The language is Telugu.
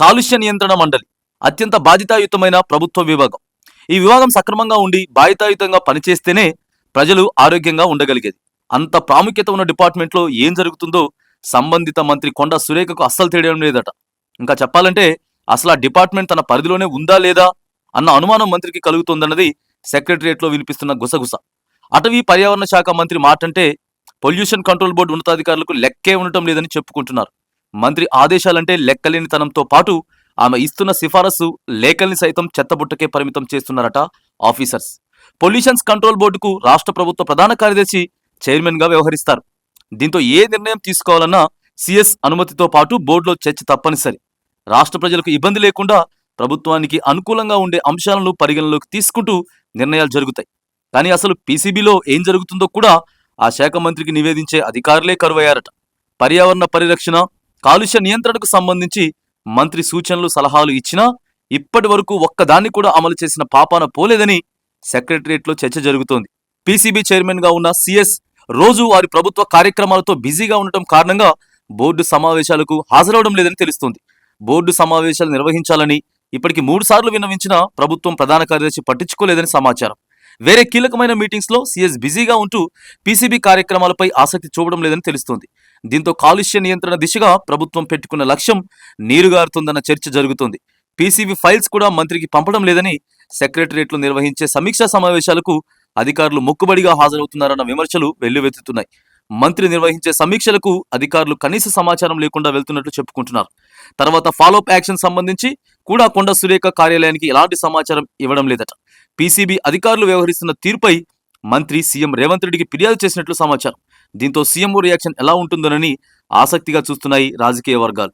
కాలుష్య నియంత్రణ మండలి. అత్యంత బాధితాయుతమైన ప్రభుత్వ విభాగం. ఈ విభాగం సక్రమంగా ఉండి బాధితాయుతంగా పనిచేస్తేనే ప్రజలు ఆరోగ్యంగా ఉండగలిగేది. అంత ప్రాముఖ్యత ఉన్న డిపార్ట్మెంట్లో ఏం జరుగుతుందో సంబంధిత మంత్రి కొండ సురేఖకు అస్సలు తెలియడం లేదట. ఇంకా చెప్పాలంటే అసలు ఆ డిపార్ట్మెంట్ తన పరిధిలోనే ఉందా లేదా అన్న అనుమానం మంత్రికి కలుగుతోందన్నది సెక్రటరియట్లో వినిపిస్తున్న గుసగుస. అటవీ పర్యావరణ శాఖ మంత్రి మాటంటే పొల్యూషన్ కంట్రోల్ బోర్డు ఉన్నతాధికారులకు లెక్కే ఉండటం లేదని చెప్పుకుంటున్నారు. మంత్రి ఆదేశాలంటే లెక్కలేనితనంతో పాటు ఆమె ఇస్తున్న సిఫారసు లేఖల్ని సైతం చెత్తబుట్టకే పరిమితం చేస్తున్నారట ఆఫీసర్స్. పొల్యూషన్స్ కంట్రోల్ బోర్డుకు రాష్ట్ర ప్రభుత్వ ప్రధాన కార్యదర్శి చైర్మన్గా వ్యవహరిస్తారు. దీంతో ఏ నిర్ణయం తీసుకోవాలన్నా సిఎస్ అనుమతితో పాటు బోర్డులో చర్చ తప్పనిసరి. రాష్ట్ర ప్రజలకు ఇబ్బంది లేకుండా ప్రభుత్వానికి అనుకూలంగా ఉండే అంశాలను పరిగణలోకి తీసుకుంటూ నిర్ణయాలు జరుగుతాయి. కానీ అసలు పీసీబీలో ఏం జరుగుతుందో కూడా ఆ శాఖ మంత్రికి నివేదించే అధికారులే కరువయ్యారట. పర్యావరణ పరిరక్షణ కాలుష్య నియంత్రణకు సంబంధించి మంత్రి సూచనలు సలహాలు ఇచ్చినా ఇప్పటి వరకు ఒక్కదాన్ని కూడా అమలు చేసిన పాపాన పోలేదని సెక్రటరియట్లో చర్చ జరుగుతోంది. పీసీబీ చైర్మన్గా ఉన్న సిఎస్ రోజు వారి ప్రభుత్వ కార్యక్రమాలతో బిజీగా ఉండటం కారణంగా బోర్డు సమావేశాలకు హాజరవడం లేదని తెలుస్తోంది. బోర్డు సమావేశాలు నిర్వహించాలని ఇప్పటికి మూడు సార్లు విన్నవించినా ప్రభుత్వం ప్రధాన కార్యదర్శి పట్టించుకోలేదని సమాచారం. వేరే కీలకమైన మీటింగ్స్లో సీఎస్ బిజీగా ఉంటూ పీసీబీ కార్యక్రమాలపై ఆసక్తి చూపడం లేదని తెలుస్తోంది. దీంతో కాలుష్య నియంత్రణ దిశగా ప్రభుత్వం పెట్టుకున్న లక్ష్యం నీరుగారుతుందన్న చర్చ జరుగుతోంది. పీసీబీ ఫైల్స్ కూడా మంత్రికి పంపడం లేదని సెక్రటరియట్లు నిర్వహించే సమీక్షా సమావేశాలకు అధికారులు మొక్కుబడిగా హాజరవుతున్నారన్న విమర్శలు వెల్లువెత్తుతున్నాయి. మంత్రి నిర్వహించే సమీక్షలకు అధికారులు కనీస సమాచారం లేకుండా వెళ్తున్నట్లు చెప్పుకుంటున్నారు. తర్వాత ఫాలోఅప్ యాక్షన్ సంబంధించి కూడా కొండ సురేఖ కార్యాలయానికి ఎలాంటి సమాచారం ఇవ్వడం లేదట. పీసీబీ అధికారులు వ్యవహరిస్తున్న తీరుపై మంత్రి సీఎం రేవంత్ రెడ్డికి ఫిర్యాదు చేసినట్లు సమాచారం. దీంతో సీఎంఓ రియాక్షన్ ఎలా ఉంటుందోనని ఆసక్తిగా చూస్తున్నాయి రాజకీయ వర్గాలు.